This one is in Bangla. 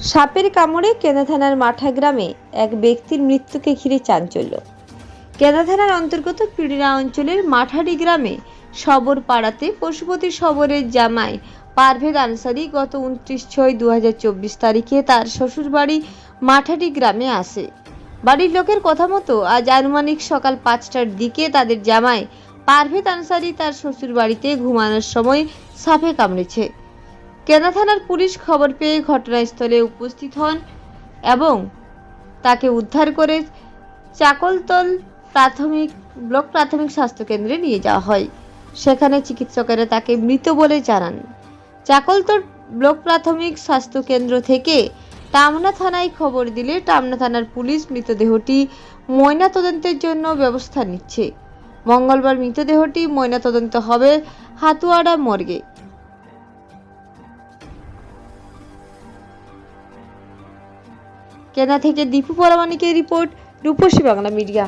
সাপের কামড়ে কেনা থানার মাঠা গ্রামে এক ব্যক্তির মৃত্যুকে ঘিরে চাঞ্চল্য। কেনা থানার অন্তর্গত পিড়িরা অঞ্চলের মাঠাডি গ্রামে সবর পাড়াতে পশুপতি সবরের জামাই পারভেদ আনসারি গত উনত্রিশ ছয় দু তারিখে তার শ্বশুরবাড়ি মাঠাডি গ্রামে আসে। বাড়ির লোকের কথা মতো আজ আনুমানিক সকাল পাঁচটার দিকে তাদের জামাই পারভেদ আনসারি তার শ্বশুর বাড়িতে ঘুমানোর সময় সাপে কামড়েছে। কেনা থানার পুলিশ খবর পেয়ে ঘটনাস্থলে উপস্থিত হন এবং তাকে উদ্ধার করে চাকলতল প্রাথমিক, ব্লক প্রাথমিক স্বাস্থ্যকেন্দ্রে নিয়ে যাওয়া হয়। সেখানে চিকিৎসকেরা তাকে মৃত বলে জানান। চাকলতল ব্লক প্রাথমিক স্বাস্থ্যকেন্দ্র থেকে টামনা থানায় খবর দিলে টামনা থানার পুলিশ মৃতদেহটি ময়না তদন্তের জন্য ব্যবস্থা নিচ্ছে। মঙ্গলবার মৃতদেহটি ময়না তদন্ত হবে হাতুয়াড়া মর্গে। কেনা থেকে দীপু পরামানিকের রিপোর্ট রূপসী বাংলা মিডিয়া।